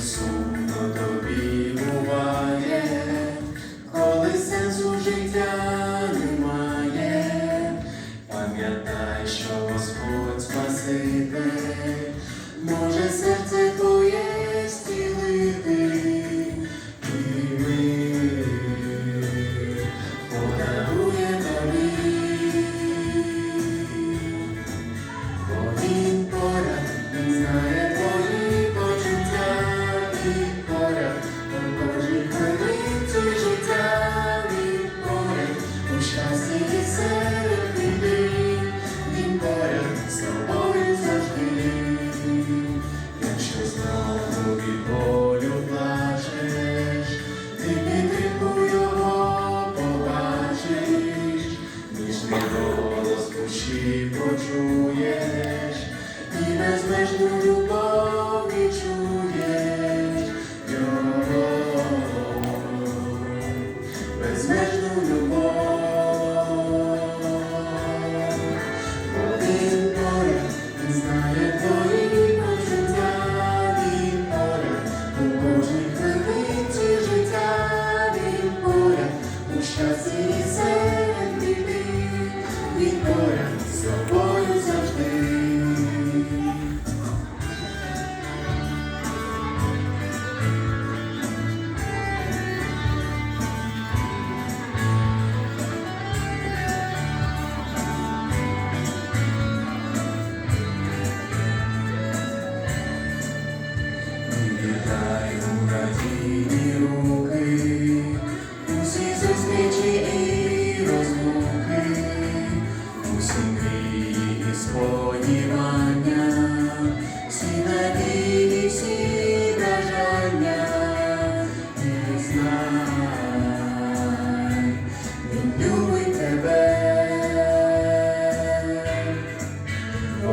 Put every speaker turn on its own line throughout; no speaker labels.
сумно тобі буває, коли сенсу життя немає, пам'ятай, що Господь спаситель, може серце. почуєш, і безмежну любов відчуєш, Його безмежну любов, бо він поряд, він знає твої почуття, він поряд, у кожній хвилинці щасті.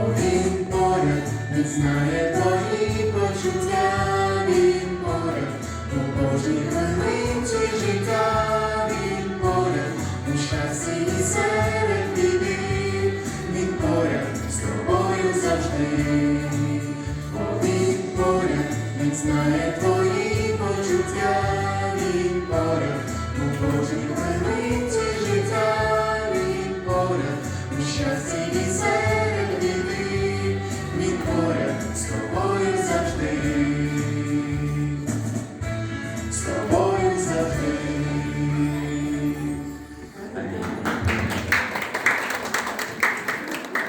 Він поряд, він знає твої почуття, він поряд, у кожній хвилинці життя, він поряд, у щасті і серед біди, він поряд з тобою завжди, О, він поряд, він знає твої почуття, він поряд.